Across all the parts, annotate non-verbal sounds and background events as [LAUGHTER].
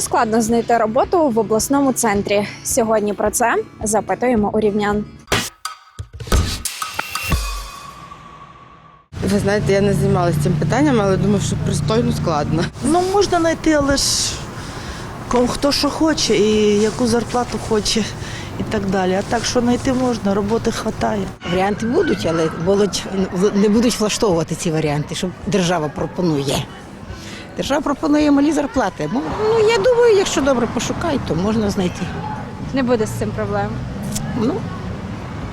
Чи складно знайти роботу в обласному центрі? Сьогодні про це запитуємо у рівнян. Ви знаєте, я не займалася цим питанням, але думаю, що пристойно складно. Ну, можна знайти, але ж кому хто що хоче і яку зарплату хоче і так далі. А так, що знайти можна, роботи вистачає. Варіанти будуть, але будуть, не будуть влаштовувати ці варіанти, що держава пропонує. Держава пропонує малі зарплати. Ну, ну, я думаю, якщо добре пошукають, то можна знайти. Не буде з цим проблем. Ну,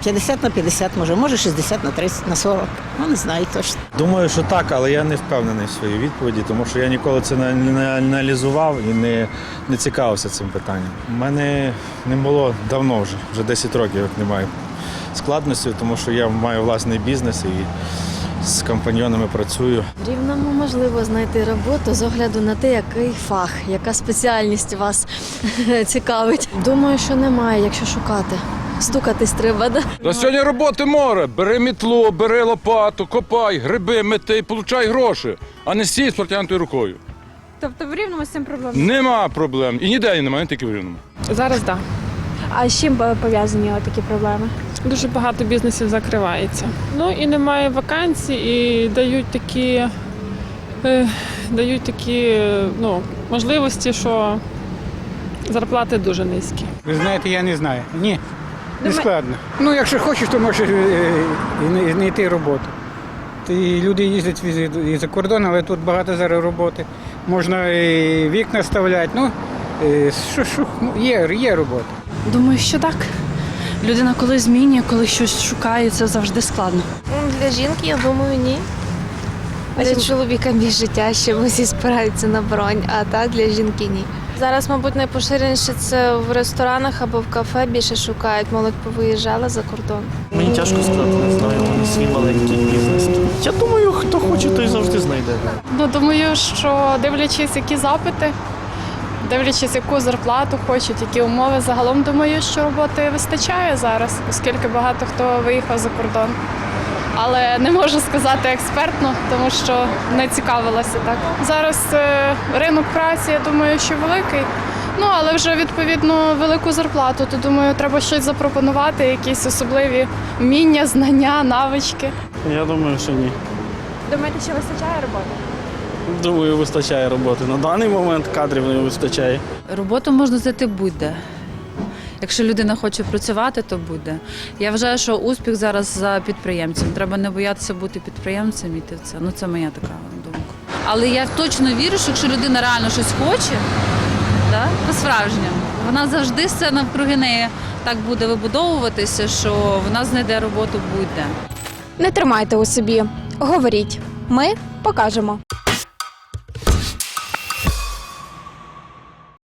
50 на 50, може, може 60 на 30, на 40. Ну, не знаю точно. Думаю, що так, але я не впевнений в своїй відповіді, тому що я ніколи це не- не аналізував і не, не цікавився цим питанням. У мене не було давно вже, вже 10 років, як немає складності, тому що я маю власний бізнес і з компаньйонами працюю. В Рівному можливо знайти роботу з огляду на те, який фах, яка спеціальність вас [LAUGHS] цікавить. Думаю, що немає, якщо шукати. Стукатись треба, да? Та сьогодні роботи море. Бери мітлу, бери лопату, копай, гриби, мети і получай гроші, а не стій з протягнутою рукою. Тобто в рівному з цим проблем. Нема проблем. І ніде немає, не тільки в Рівному. Зараз так. А з чим пов'язані такі проблеми? Дуже багато бізнесів закривається. Ну і немає вакансій, і дають такі, дають такі е, ну, можливості, що зарплати дуже низькі. Ви знаєте, я не знаю. Ні, не складно. Ну, якщо хочеш, то можеш е, і не- знайти роботу. І люди їздять і- за кордон, але тут багато зараз роботи. Можна і вікна вставляти. Ну, е, що, що, ну, є, є робота. Думаю, що так. Людина коли змінює, коли щось шукає, це завжди складно. Для жінки, я думаю, ні. Для чоловіка більш життя, ще всі спираються на бронь, а так для жінки ні. Зараз, мабуть, найпоширеніше це в ресторанах або в кафе більше шукають. Молодь повиїжджала за кордон. Мені тяжко сказати, не знаю, у мене свій маленький бізнес. Я думаю, хто хоче, той завжди знайде. Ну, думаю, що дивлячись, які запити, дивлячись, яку зарплату хочуть, які умови, загалом думаю, що роботи вистачає зараз, оскільки багато хто виїхав за кордон. Але не можу сказати експертно, тому що не цікавилася так. Зараз е, ринок праці, я думаю, що великий. Ну але вже відповідно велику зарплату, то думаю, треба щось запропонувати, якісь особливі вміння, знання, навички. Я думаю, що ні. Думаєте, що вистачає роботи? Думаю, вистачає роботи. На даний момент кадрів не вистачає. Роботу можна знайти будь-де. Якщо людина хоче працювати, то буде. Я вважаю, що успіх зараз за підприємцем. Треба не боятися бути підприємцем і в це. Ну це моя така думка. Але я точно вірю, що якщо людина реально щось хоче, да, по-справжньому, вона завжди все навкруги неї так буде вибудовуватися, що вона знайде роботу будь-де. Не тримайте у собі. Говоріть. Ми покажемо.